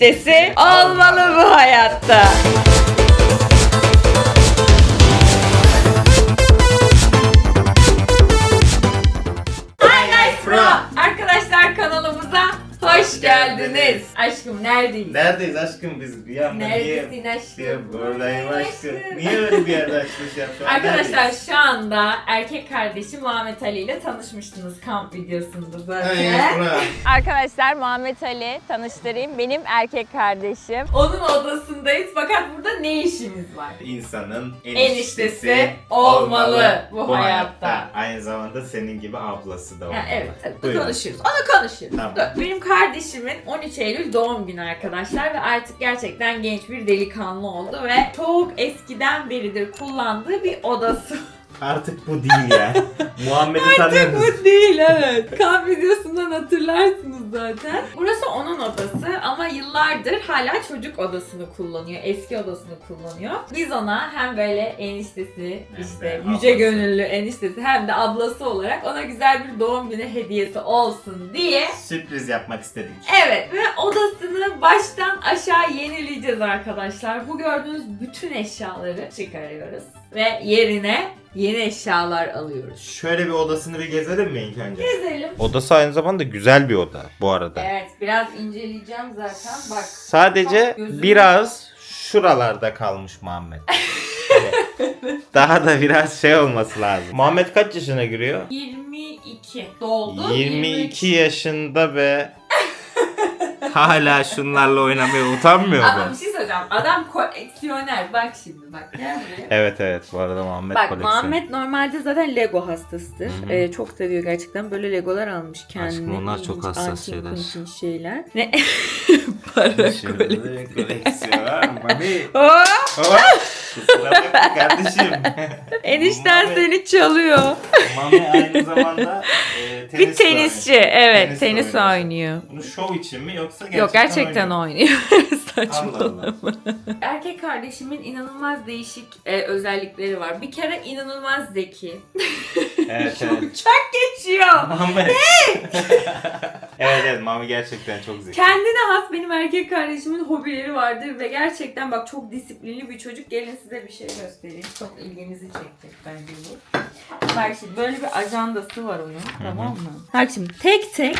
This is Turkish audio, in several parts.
eniştesi olmalı bu hayatta. Neredeyiz? Neredeyiz aşkım biz bir anda Neredesin niye? aşkım? Diye buradayım aşkım. Aşkım. Niye öyle bir yerde şu an? Arkadaşlar neredeyiz? şu anda erkek kardeşi Muhammed Ali ile tanışmıştınız kamp videosunda zaten. Ay, buna. Arkadaşlar Muhammed Ali tanıştırayım. Benim erkek kardeşim. Onun odasındayız fakat burada ne işimiz var? İnsanın Eniştesi eniştesi olmalı bu hayatta. Aynı zamanda senin gibi ablası da olmalı. Ha, evet, evet. Buyurun. konuşuyoruz. Onu konuşuyoruz. Tamam. Dur. Benim kardeşimin 13 Eylül doğum günü arkadaşlar ve artık gerçekten genç bir delikanlı oldu ve çok eskiden beridir kullandığı bir odası. Artık bu değil ya. Muhammed'i tanıyoruz. Bu değil evet. Kamp videosundan hatırlarsınız zaten. Burası onun odası ama yıllardır hala çocuk odasını kullanıyor. Eski odasını kullanıyor. Biz ona hem böyle eniştesi, Hem işte de yüce ablası. gönüllü eniştesi hem de ablası olarak ona güzel bir doğum günü hediyesi olsun diye Sürpriz yapmak istedik. Evet ve odasını baştan aşağı yenileyeceğiz arkadaşlar. Bu gördüğünüz bütün eşyaları çıkarıyoruz ve yerine yeni eşyalar alıyoruz. Şöyle bir odasını bir gezelim mi ilk önce? Gezelim. Odası aynı zamanda güzel bir oda bu arada. Evet biraz inceleyeceğim zaten. Bak Sadece Bak, gözüm- biraz şuralarda kalmış Muhammed. Daha da biraz şey olması lazım. Muhammed kaç yaşına giriyor? 22 doldu. 22 yaşında ve hala şunlarla oynamaya utanmıyor mu? bir şey söyleyeceğim. Adam koleksiyoner. Bak şimdi bak gel buraya. Evet evet bu arada Muhammed Bak koleksiyon. Muhammed normalde zaten Lego hastasıdır. Hı hı. Ee, çok seviyor gerçekten. Böyle Legolar almış kendine. onlar çok hassas şeyler. şeyler. Ne? Para Şimdi koleksiyonu. koleksiyon. Mami. Oh! Kusura bakma kardeşim. Enişten Muhammed- seni çalıyor. Mami aynı zamanda e, tenis Bir tenisçi. Evet Tenis tenis, oynuyor. oynuyor. Bunu şov için mi yoksa gerçekten Yok gerçekten oynuyor? oynuyor. Allah Saçmalama. Allah. Erkek kardeşimin inanılmaz değişik e, özellikleri var. Bir kere inanılmaz zeki. Evet Çok evet. uçak geçiyor. Mami. Evet evet Mami gerçekten çok zeki. Kendine has benim erkek kardeşimin hobileri vardır ve gerçekten bak çok disiplinli bir çocuk. Gelin size bir şey göstereyim. Çok ilginizi çekecek bence bu. Bak şimdi böyle bir ajandası var onun tamam mı? Bak şimdi tek tek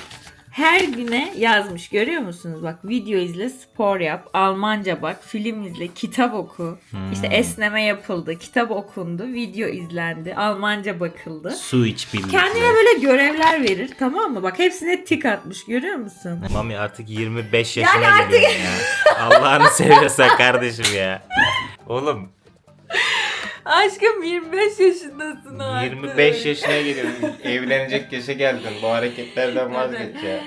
her güne yazmış görüyor musunuz? Bak video izle, spor yap, Almanca bak, film izle, kitap oku. İşte esneme yapıldı, kitap okundu, video izlendi, Almanca bakıldı. Su iç birlikte. Kendine böyle görevler verir tamam mı? Bak hepsine tik atmış görüyor musun? Mami artık 25 yaşına Yani artık- ya. Allah'ını seviyorsan kardeşim ya. Oğlum Aşkım 25 yaşındasın artık. 25 yaşına geliyorsun. Evlenecek yaşa geldin. Bu hareketlerden vazgeç ya.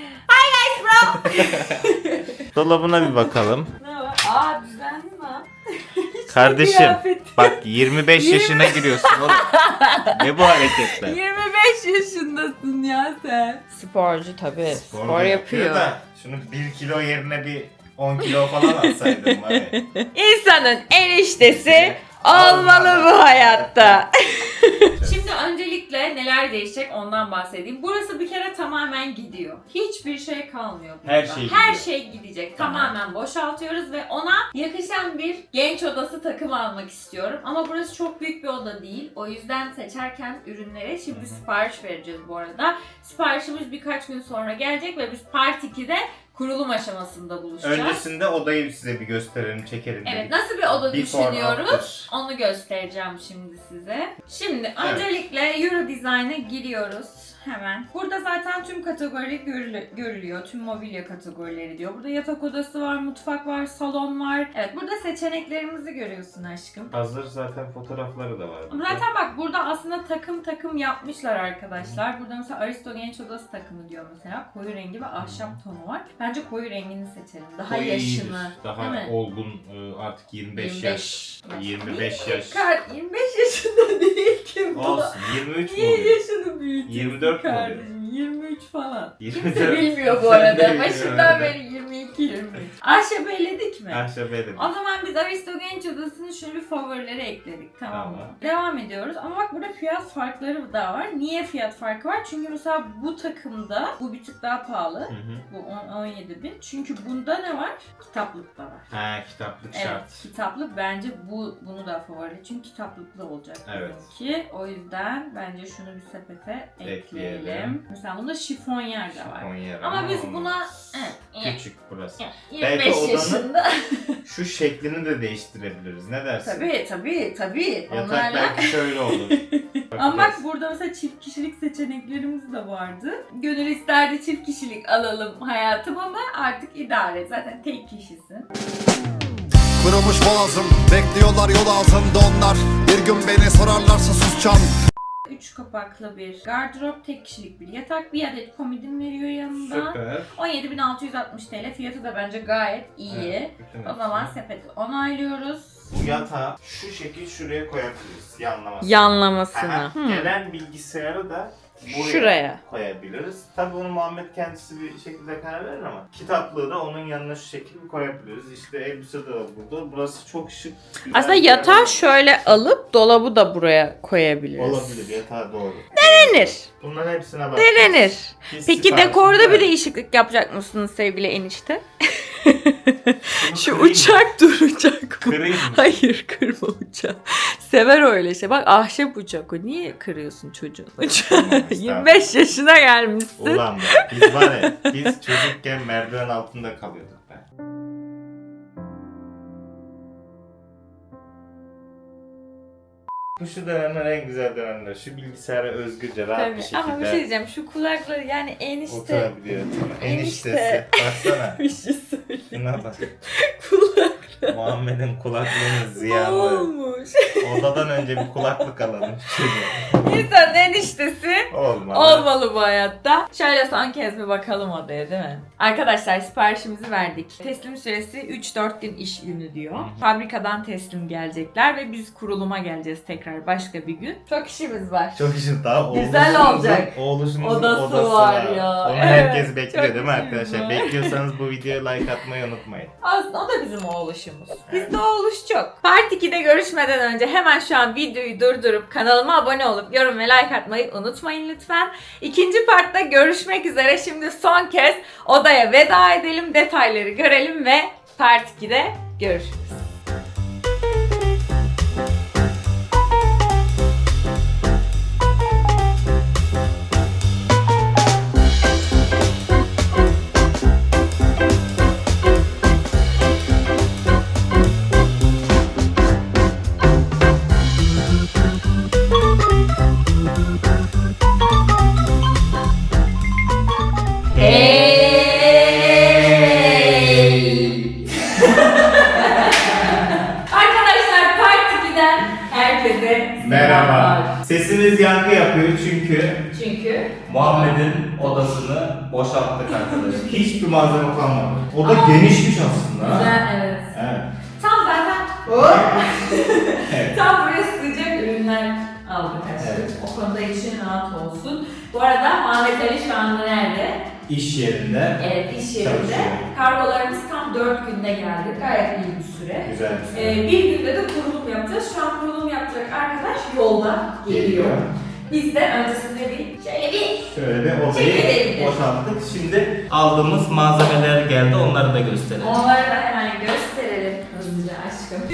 Dolabına bir bakalım. Ne var? Aa düzenli mi? Kardeşim bak 25 yaşına giriyorsun oğlum. Ne bu hareketler? 25 yaşındasın ya sen. Sporcu tabii. Spor, da yapıyor. Da, şunu 1 kilo yerine bir 10 kilo falan atsaydın bari. İnsanın eniştesi olmalı bu hayatta. Şimdi öncelikle neler değişecek ondan bahsedeyim. Burası bir kere tamamen gidiyor. Hiçbir şey kalmıyor burada. Her şey Her gidiyor. şey gidecek. Tamam. Tamamen boşaltıyoruz ve ona yakışan bir genç odası takımı almak istiyorum. Ama burası çok büyük bir oda değil. O yüzden seçerken ürünlere şimdi sipariş vereceğiz bu arada. Siparişimiz birkaç gün sonra gelecek ve biz Part 2'de kurulum aşamasında buluşacağız. Öncesinde odayı size bir gösterelim, çekelim Evet dedik. nasıl bir oda Before, düşünüyoruz? after. Onu göstereceğim şimdi size. Şimdi öncelikle Euro Design'a giriyoruz hemen. Burada zaten tüm kategori görülü- görülüyor. Tüm mobilya kategorileri diyor. Burada yatak odası var, mutfak var, salon var. Evet burada seçeneklerimizi görüyorsun aşkım. Hazır zaten fotoğrafları da var. burada. Zaten bak burada aslında takım takım yapmışlar arkadaşlar. Burada mesela Aristo Genç Odası takımı diyor mesela. Koyu rengi ve ahşap tonu var. Bence koyu rengini seçelim. Daha Koyu yaşını. iyidir. değil Daha mi? olgun e, artık 25, 25 yaş. 25 yaş. Kar 25 yaşında değil ki bu. Olsun 23 mu Niye oluyor? yaşını büyütüyorsun 24 kardeşim 20 23 falan. 24. Kimse bilmiyor bu arada. Başından beri 22 23. Ahşap eledik mi? Ahşap elim. O zaman biz Aristo Genç Odası'nın şöyle bir favorileri ekledik tamam mı? Tamam. Devam ediyoruz ama bak burada fiyat farkları da var. Niye fiyat farkı var? Çünkü mesela bu takımda bu bir tık daha pahalı. Hı hı. Bu 10 17 bin. Çünkü bunda ne var? Kitaplık da var. Ha kitaplık Evet, şart. kitaplık bence bu bunu da favori. Çünkü kitaplıklı olacak Evet. bizimki. O yüzden bence şunu bir sepete ekleyelim. Ekleyelim. Mesela bunda şifonyer de var. Konya Ama biz olmaz. buna evet, Küçük burası. 25 Belki odanın- yaşında. Şu şeklini de değiştirebiliriz. Ne dersin? tabii tabii tabii. Yatak Onlarla belki şöyle olur. Ama bak Bakacağız. burada mesela çift kişilik seçeneklerimiz de vardı. Gönül isterdi çift kişilik alalım hayatım ama artık idare. Zaten tek kişisin. Kırılmış boğazım Bekliyorlar yol altında onlar Bir gün beni sorarlarsa susacağım Üç kapaklı bir gardırop, tek kişilik bir yatak, bir adet komodin veriyor yanında. Süper. 17.660 TL fiyatı da bence gayet iyi. Evet, bütün O zaman sepeti onaylıyoruz. Bu yatağı şu şekil şuraya koyabiliriz. Yanlamasına. Yanlamasına. Aha, Gelen bilgisayarı da buraya Şuraya. koyabiliriz. Tabii bunu Muhammed kendisi bir şekilde karar verir ama kitaplığı da onun yanına şu şekilde koyabiliriz. İşte elbise de var burada. Burası çok şık. güzel Aslında bir yatağı yer. şöyle alıp dolabı da buraya koyabiliriz. Olabilir yatağa doğru. Denenir. Bunların hepsine bak. Denenir. Biz Peki siparişini dekorda bir verdik. değişiklik yapacak mısınız sevgili enişte? Bunu Şu kırayım uçak duracak mı? Kırayım mı? Hayır kırma uçağı. Sever öyle şey. Bak ahşap uçak o. Niye kırıyorsun çocuğun uçağı? Tamam, 25 yaşına gelmişsin. Ulan be, biz var ya, biz çocukken merdiven altında kalıyorduk be. Bu şu dönemler en güzel dönemler. Şu bilgisayara özgürce rahat bir Tabii. şekilde Ama bir şey diyeceğim. Şu kulakları yani enişte oturabiliyor. Enişte. Eniştesi. Baksana. bir şey söyle. Şuna bak. Kulak Muhammed'in kulaklığını ziyanlı. olmuş. Odadan önce bir kulaklık alalım. İnsanın eniştesi Olmadı. olmalı bu hayatta. Şöyle son kez bir bakalım odaya değil mi? Arkadaşlar siparişimizi verdik. Teslim süresi 3-4 gün iş günü diyor. Fabrikadan teslim gelecekler ve biz kuruluma geleceğiz tekrar başka bir gün. Çok işimiz var. Çok işin daha Güzel olacak. Oğluşumuzun Odası var ya. Onu Evet, herkes bekliyor çok değil mi işimiz arkadaşlar? Bekliyorsanız bu videoya like atmayı unutmayın. Aslında o da bizim oğluşumuz. Bizde oğluş çok. Part 2'de görüşmeden önce hemen şu an videoyu durdurup kanalıma abone olup yorum ve like atmayı unutmayın lütfen. İkinci partta görüşmek üzere. Şimdi son kez odaya veda edelim, detayları görelim ve Part 2'de görüşürüz. Hiçbir malzeme kalmadı. Oda genişmiş aslında. ha. güzel evet. Evet. Tam zaten Evet. Tam buraya sığacak ürünler aldık aşkım. Evet. O konuda için rahat olsun. Bu arada Muhammed Ali şu anda nerede? İş yerinde. Evet iş yerinde. Çalışıyor. Kargolarımız tam 4 günde geldi. Gayet iyi bir süre. Güzel bir şey. Ee, bir günde de kurulum yapacağız. Şu an kurulum yapacak arkadaş yolda geliyor. Geliyor. Biz de öncesinde bir şöyle bir Şöyle bir odayı boşalttık. Şimdi aldığımız malzemeler geldi. Onları da gösterelim. Onları da hemen gösterelim hızlıca aşkım.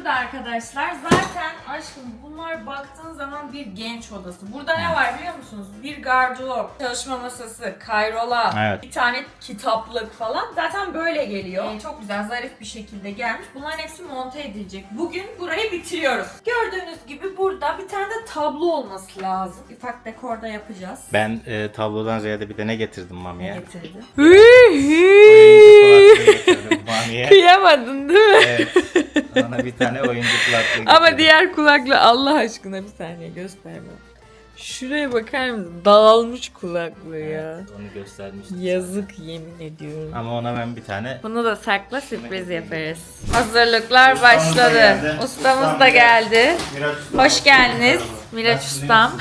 Burada arkadaşlar. Zaten aşkım bunlar baktığın zaman bir genç odası. Burada ne var biliyor musunuz? Bir gardırop, çalışma masası, kayrola, Evet. bir tane kitaplık falan. Zaten böyle geliyor. Ee, çok güzel zarif bir şekilde gelmiş. Bunların hepsi monte edilecek. Bugün burayı bitiriyoruz. Gördüğünüz gibi burada bir tane de tablo olması lazım. Ufak dekorda yapacağız. Ben e, tablodan ziyade bir de ne getirdim Mami'ye? Getirdim. Mami'ye. Kıyamadın değil mi? Evet. Ona bir tane oyuncu kulaklığı Ama getirdim. diğer kulaklı Allah aşkına bir saniye gösterme. Şuraya bakar mısın? Dağılmış kulaklığı ya. Evet, onu göstermiştim. Yazık yemin ediyorum. Ama ona ben bir tane Bunu da sakla sürpriz yaparız. Hazırlıklar Ustamız da başladı. geldi. Ustamız Ustam da geldi. geldi. Miraç Usta. Hoş geldiniz Merhaba. Miraç Nasılsınız? Ustam.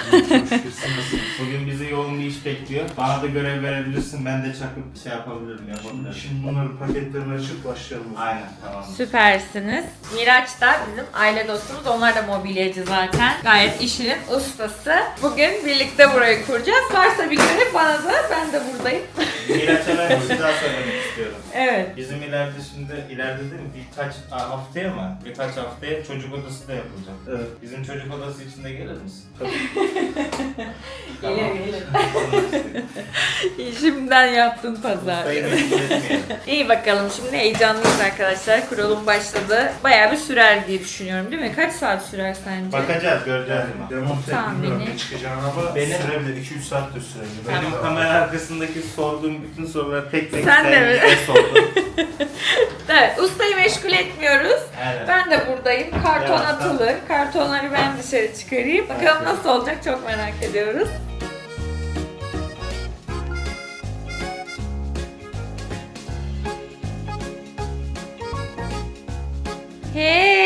Nasılsınız? Bugün bizi yoğun bir iş bekliyor. Bana da görev verebilirsin. Ben de çakıp şey yapabilirim, yapabilirim. Şimdi bunların paketlerini açıp başlayalım. Aynen, tamam. Süpersiniz. Miraç da bizim aile dostumuz. Onlar da mobilyacı zaten. Gayet işinin ustası. Bugün birlikte burayı kuracağız. Varsa bir görev bana da ben de buradayım. Ben bir şey daha söylemek istiyorum. Evet. Bizim ileride şimdi, ileride değil mi? Birkaç haftaya mı? Birkaç haftaya çocuk odası da yapılacak. Evet. Bizim çocuk odası içinde gelir misin? Gelir gelir. Şimdiden yaptın pazar. Etmeyelim. İyi bakalım şimdi heyecanlıyız arkadaşlar. Kurulum başladı. Bayağı bir sürer diye düşünüyorum değil mi? Kaç saat sürer sence? Bakacağız, göreceğiz ama. Demonte Tahmini. bilmiyorum ne çıkacağını ama Benim- sürebilir. 2-3 saat de sürebilir. Benim Tamam. kamera arkasındaki sorduğum bütün soruları tek tek Sen de mi? Sordum. Evet, ustayı meşgul etmiyoruz. Aynen. Ben de buradayım. Karton Yavaştan. atılır. Kartonları ben dışarı çıkarayım. Bakalım Evet. nasıl olacak çok merak ediyoruz. Hey!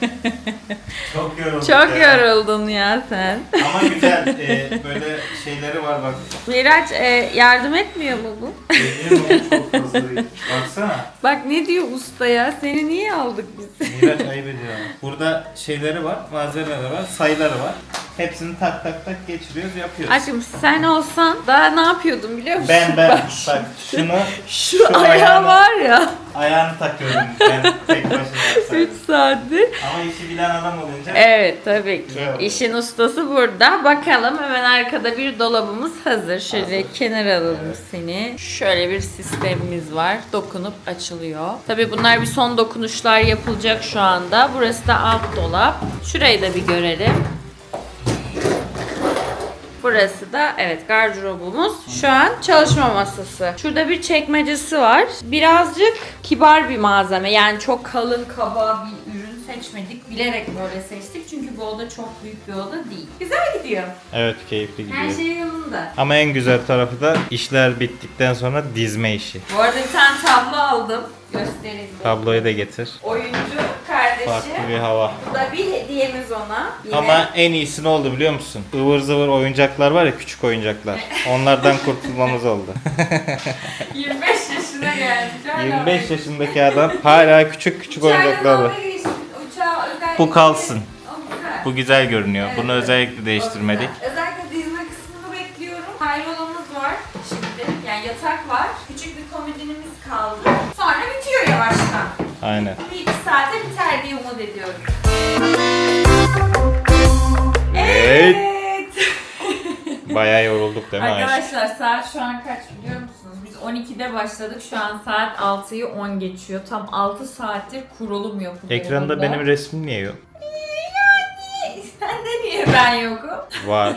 Çok yorulduk Çok ya. yoruldun ya sen. Ama güzel. e, böyle şeyleri var bak. Miraç e, yardım etmiyor mu bu? Eminim ama çok fazla. Baksana. Bak ne diyor usta ya? Seni niye aldık biz? Miraç ayıp ediyor. Burada şeyleri var, malzemeleri var, sayıları var. Hepsini tak tak tak geçiriyoruz, yapıyoruz. Aşkım sen olsan daha ne yapıyordun biliyor musun? Ben ben Bak, bak şunu şu, şu ayağı var ya ayağını takıyorum ben tek başına 3 yapsaydım. saattir. Ama işi bilen adam olunca Evet tabii ki. Güzel oldu. İşin ustası burada. Bakalım hemen arkada bir dolabımız hazır. Şöyle kenara alalım seni. Şöyle bir sistemimiz var. Dokunup açılıyor. Tabii bunlar bir son dokunuşlar yapılacak şu anda. Burası da alt dolap. Şurayı da bir görelim. Burası da evet gardırobumuz. Şu an çalışma masası. Şurada bir çekmecesi var. Birazcık kibar bir malzeme. Yani çok kalın kaba bir ürün seçmedik. Bilerek böyle seçtik. Çünkü bu oda çok büyük bir oda değil. Güzel gidiyor. Evet keyifli Her şey yolunda. Ama en güzel tarafı da işler bittikten sonra dizme işi. Bu arada bir tane tablo aldım. Göstereyim. Tabloyu da getir. Oyuncu kardeşi. Farklı bir hava. Bu da bir hediyemiz ona. Yine. Ama en iyisi ne oldu biliyor musun? Ivır zıvır oyuncaklar var ya küçük oyuncaklar. Onlardan kurtulmamız oldu. 25 yaşına geldi. Hala 25 yaşındaki adam hala küçük küçük oyuncaklar var. Bu kalsın. Bu güzel görünüyor. Bunu özellikle değiştirmedik. Özellikle dizme kısmını bekliyorum. Hayrolamız var şimdi. Yani yatak var. Küçük bir komodinimiz kaldı. Sonra bitiyor yavaştan. Aynen. Bir iki saate biter diye umut ediyorum. Evet. Bayağı yorulduk değil mi Ayşe? Arkadaşlar saat şu an kaç biliyor musunuz? Biz 12'de başladık. Şu an saat 6'yı 10 geçiyor. Tam 6 saattir kurulum yapılıyor. Ekranda burada. benim resmim niye yok? Sende niye ben yokum? Var.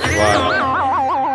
Var.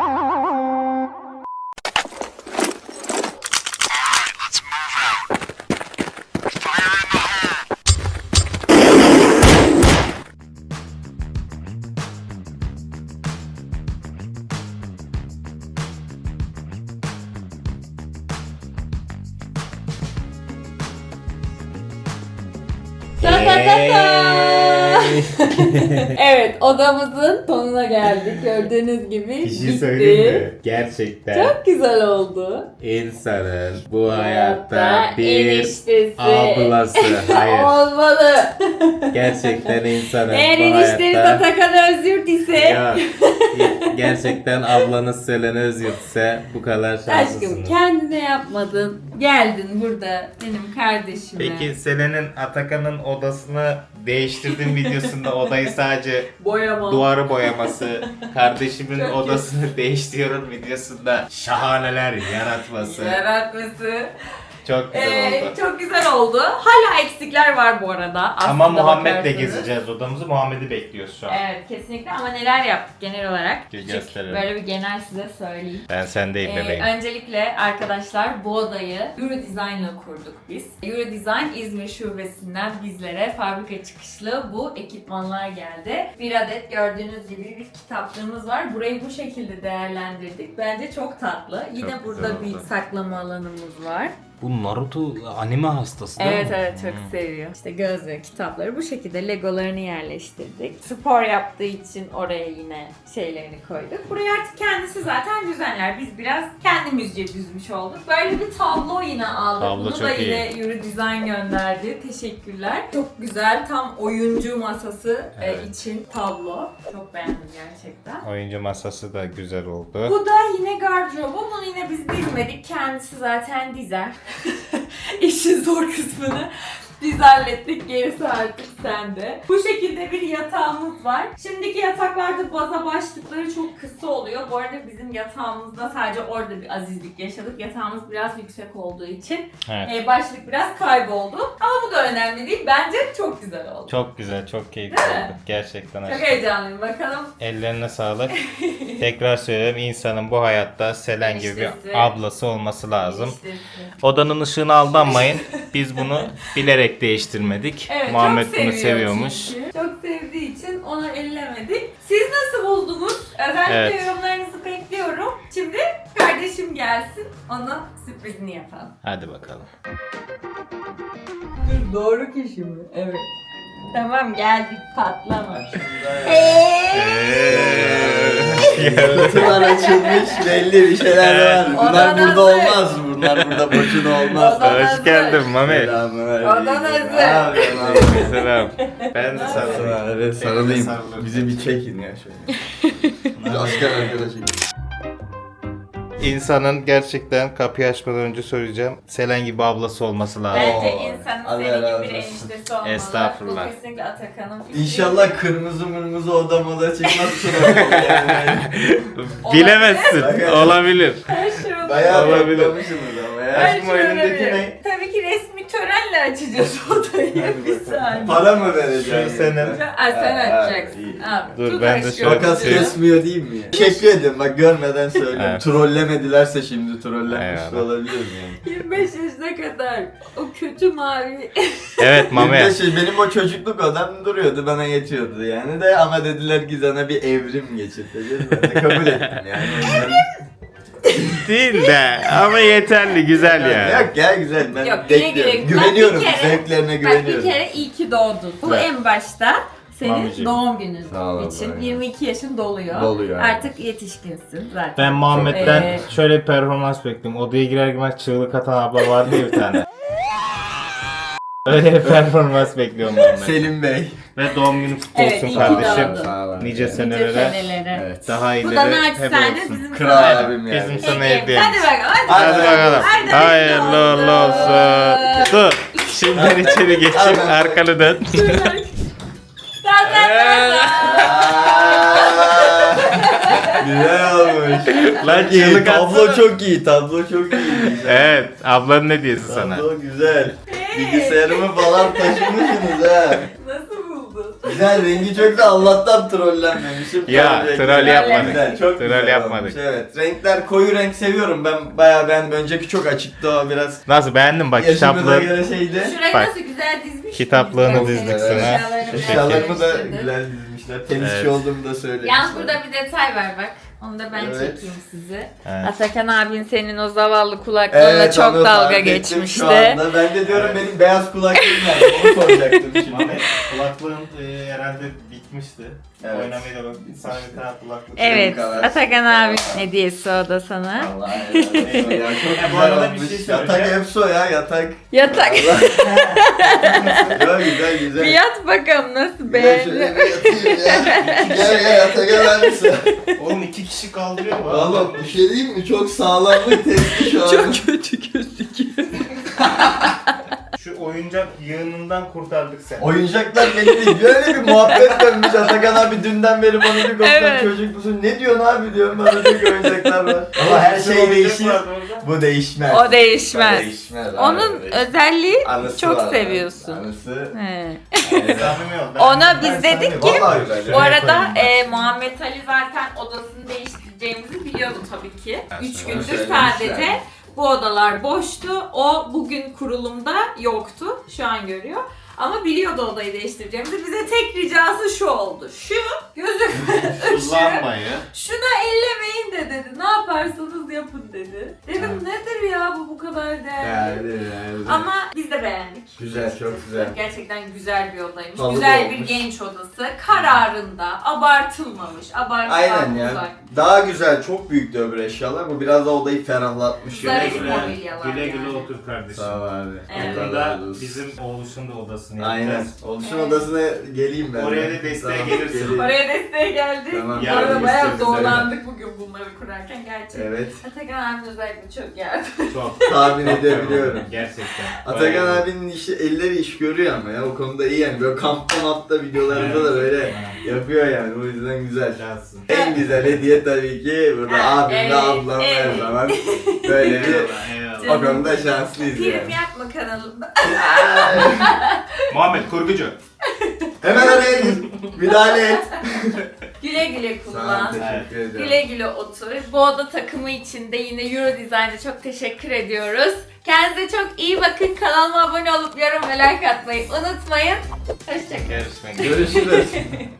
evet odamızın sonuna geldik. Gördüğünüz gibi Bir şey bitti. mi? Gerçekten Çok güzel oldu. insanın bu Hayatta bir eniştesi ablası. Hayır. olmalı. Gerçekten insanın Eğer bu enişteniz hayatta... Atakan Özgürt ise Ya, gerçekten ablanız Selen Özgürt ise bu kadar aşkım şanslısınız. kendine yapmadın. Geldin burada benim kardeşime. Peki Selen'in Atakan'ın odasını değiştirdiğim videosunda odayı sadece boyama. duvarı boyaması, kardeşimin Çok odasını değiştiriyorum videosunda şahaneler yaratması. Yaratması. Çok güzel Ee, oldu. çok güzel oldu. Hala eksikler var bu arada. Ama aslında Muhammed'le bakarsanız. gezeceğiz odamızı. Muhammed'i bekliyoruz şu an. Evet kesinlikle ama neler yaptık genel olarak. Gö- Küçük, gösterelim. böyle bir genel size söyleyeyim. Ben sendeyim Ee, bebeğim. öncelikle arkadaşlar bu odayı Euro Design ile kurduk biz. Euro Design İzmir şubesinden bizlere fabrika çıkışlı bu ekipmanlar geldi. Bir adet gördüğünüz gibi bir kitaplığımız var. Burayı bu şekilde değerlendirdik. Bence çok tatlı. Yine Çok burada güzel bir oldu. saklama alanımız var. Bu Naruto anime hastası değil Evet mi? evet çok Hmm. seviyor. İşte gözlüğü, kitapları bu şekilde legolarını yerleştirdik. Spor yaptığı için oraya yine şeylerini koyduk. Burayı artık kendisi zaten düzenler. Biz biraz kendimizce düzmüş olduk. Böyle bir tablo yine aldık. Tablo Bunu çok da iyi. yine Yürü Design gönderdi. Teşekkürler. Çok güzel. Tam oyuncu masası e, Evet. için tablo. Çok beğendim gerçekten. Oyuncu masası da güzel oldu. Bu da yine gardırobu. Bunu yine biz dizmedik. Kendisi zaten dizer. İşin zor kısmını biz hallettik. Gerisi artık sende. Bu şekilde bir yatağımız var. Şimdiki yataklarda baza başlıkları çok kısa oluyor. Bu arada bizim yatağımızda sadece orada bir azizlik yaşadık. Yatağımız biraz yüksek olduğu için Evet. e, başlık biraz kayboldu. Ama bu da önemli değil. Bence çok güzel oldu. Çok güzel, çok keyifli Değil mi? oldu. Gerçekten Çok aşkım. heyecanlıyım. Bakalım Ellerine sağlık. Tekrar söylüyorum insanın bu hayatta Selen gibi Eniştesi. bir ablası olması lazım. işte. Odanın ışığına aldanmayın. Biz bunu bilerek değiştirmedik. Evet, Muhammed çok bunu seviyor seviyormuş. çünkü. Çok sevdiği için onu ellemedik. Siz nasıl buldunuz? Özellikle Evet. yorumlarınızı bekliyorum. Şimdi kardeşim gelsin. Ona sürprizini yapalım. Hadi bakalım. Doğru kişi mi? Evet. Tamam geldik patlama. Kutular açılmış belli bir şeyler var. Bunlar burada hazır. olmaz. Bunlar burada boşuna olmaz. Hoş geldin Mehmet. Selamünaleyküm. Odan hazır. Ne yapıyorsun abi? Selam. Ben de sarılayım. Sarılayım. Bizi bir çekin ya şöyle. Bir asker arkadaşım. İnsanın gerçekten kapıyı açmadan önce söyleyeceğim. Selen gibi ablası olması lazım. Bence Oo, insanın Allah senin razı gibi bir olsun. eniştesi olmalı. Estağfurullah. Bu kesinlikle Atakan'ın fikri. İnşallah kırmızı mırmızı odamada çıkmaz. Bilemezsin. Olabilir. Olabilir. Bayağı Olabilir. toplamışsınız ama ya. Her Aşkım, şey elindeki ne? Tabii ki resmi törenle açacağız odayı. bir saniye. Para mı vereceğim? Şu senin. Aa, sen Ha, açacaksın. iyi. Dur, tut ben de aşkım. şöyle Makas Şey- kesmiyor değil mi ya? Teşekkür ederim bak görmeden söylüyorum. Evet. Trollemedilerse şimdi trollenmiş Eyvallah. de olabilirim yani. 25 yaşına kadar o kötü mavi. Evet Mame. 25 yaş- benim o çocukluk odam duruyordu bana yetiyordu yani de ama dediler ki sana bir evrim geçirteceğiz. Ben de kabul ettim yani. Yüzden- Değil de ama yeterli güzel yani. Yok ya güzel ben Yok, güle bekliyorum. güle. Güveniyorum Bak bir kere- zevklerine Bak bir güveniyorum. kere iyi ki doğdun. Bu Evet. en başta senin Mamicim. doğum günün Sağ ol için. abla, 22 yaşın doluyor. Doluyor, evet. Artık yetişkinsin zaten. Ben Muhammed'den Ee, şöyle bir performans bekliyorum. Odaya girer girmez çığlık atan abla vardı ya bir tane. Öyle bir performans bekliyorum Muhammed. Selim Bey. Ve doğum günü kutlu Evet, olsun kardeşim. Sağ olun. Nice senelere. Evet. daha Bu iyileri da hep naçizane olsun. bizim Kral sana abim yani. Bizim sana hediyemiz. hediyemiz. Hadi bakalım. Hadi Hadi, bakalım. Hayırlı uğurlu olsun. Dur. Şimdi içeri geçeyim. Arkanı dön. Da. Aa, Güzel olmuş. Lan iyi, çığlık tablo atsana. çok iyi, tablo çok iyi. Evet. Ablanın ne diyorsun sana? Tablo güzel. Bilgisayarımı falan taşımışsınız ha. Nasıl buldun? Güzel rengi çok da Allah'tan trollenmemişim. Ya, Tabii, troll yapmadık. Güzel, çok Troll güzel yapmadık. olmuş, Evet. Renkler koyu renk seviyorum. Ben bayağı ben önceki çok açıktı o biraz. Nasıl beğendin bak Yaşımıza kitaplığı. göre şeydi. Şurayı Bak, nasıl güzel dizmiş. kitaplığını dizdik sana. Eşyalarını Eşyalarımı da güzel dizmişler. Temizçi Evet. olduğumu da söylemişler. Yalnız burada bir detay var bak. Onu da ben Evet. çekeyim size. Evet. Atakan abin senin o zavallı kulaklarına çok onu dalga fark ettim geçmişti. Anda. Ben de diyorum benim beyaz kulaklığım nerede? Onu soracaktım şimdi. Mehmet kulaklığın e, herhalde bitmişti. Evet. Oynamayı da bak sana bir tane kulaklık. Evet, kadar. Atakan abin hediyesi o da sana. Allah eyvallah. Ya çok Ya bu güzel arada bir olmuş. şey yatak söyleyeceğim. Efso ya yatak. Yatak. Güzel güzel güzel. Bir yat bakalım nasıl şöyle beğendin. ya. Gel gel yatağa gel misin? Oğlum iki kişi kaldırıyor mu? Oğlum bir şey diyeyim mi? Çok sağlamlık testi şu an. kötü gözüküyor. Oyuncak yığınından kurtardık seni. Oyuncaklar beni değil. Böyle bir muhabbet dönmüş. Atakan abi dünden beri bana bir konuşan Evet. çocuk musun? Ne diyorsun abi diyorum. Bana çok oyuncaklar var. Ama her şey oyuncak değişir. vardı orada. Bu değişmez. O değişmez. Değişmez. abi, Onun değişmez. özelliği Anısı çok var, seviyorsun. Anısı. He. Samimi ol. Ben- Ona ben biz dedik ki- Vallahi. Bu arada e, Muhammed Ali zaten odasını değiştireceğimizi biliyordu tabii ki. Üç Evet, gündür söylemişler. sadece bu odalar boştu. O bugün kurulumda yoktu. Şu an görüyor. Ama biliyordu odayı değiştireceğimizi. Bize tek ricası şu oldu. Şu gözükme ışığı Kullanmayı. şuna ellemeyin de dedi. Yaparsanız yapın dedi. Dedim nedir ya bu bu kadar değerli. Yani, yani. Ama biz de beğendik. Güzel, çok güzel. Gerçekten güzel bir odaymış. Halı da güzel bir olmuş. genç odası. Kararında, abartılmamış. Abartıdan Aynen ya. uzak. Daha güzel, çok büyüktü öbür eşyalar. Bu biraz da odayı ferahlatmış. Zarif yani. Güle mobilyalar Güle güle yani. otur kardeşim. Sağ ol abi. Evet. Allah Yakında razı olsun. bizim oğluşun da odasını Aynen. yapacağız. Oluşum Evet. odasına geleyim ben. Oraya de. da desteğe Tamam, gelirsin. geleyim. Oraya desteğe geldik. Tamam, Bu arada yardım bayağı istiyoruz, zorlandık bugün bunları kurarken gerçekten. Evet. Atakan abi özellikle çok yardım. Çok. Tahmin edebiliyorum. Gerçekten. Atakan Bayağı. abinin işi, elleri iş görüyor ama ya o konuda iyi yani. Böyle kampta matta videolarında da böyle yapıyor yani. O yüzden güzel. Cansın. En güzel hediye tabii ki burada Ha, abimle evet, ablam her evet. zaman böyle bir Eyvallah, eyvallah. o konuda şanslıyız Prim yani. yapma kanalında. Muhammed kurgucu. Hemen araya gir. Müdahale et. Güle güle Sağ ol, kullan. teşekkür ederim. Güle güle otur. Bu oda takımı için de yine Euro Design'e çok teşekkür ediyoruz. Kendinize çok iyi bakın. Kanalıma abone olup yorum ve like atmayı unutmayın. Hoşçakalın. Görüşmek üzere. Görüşürüz.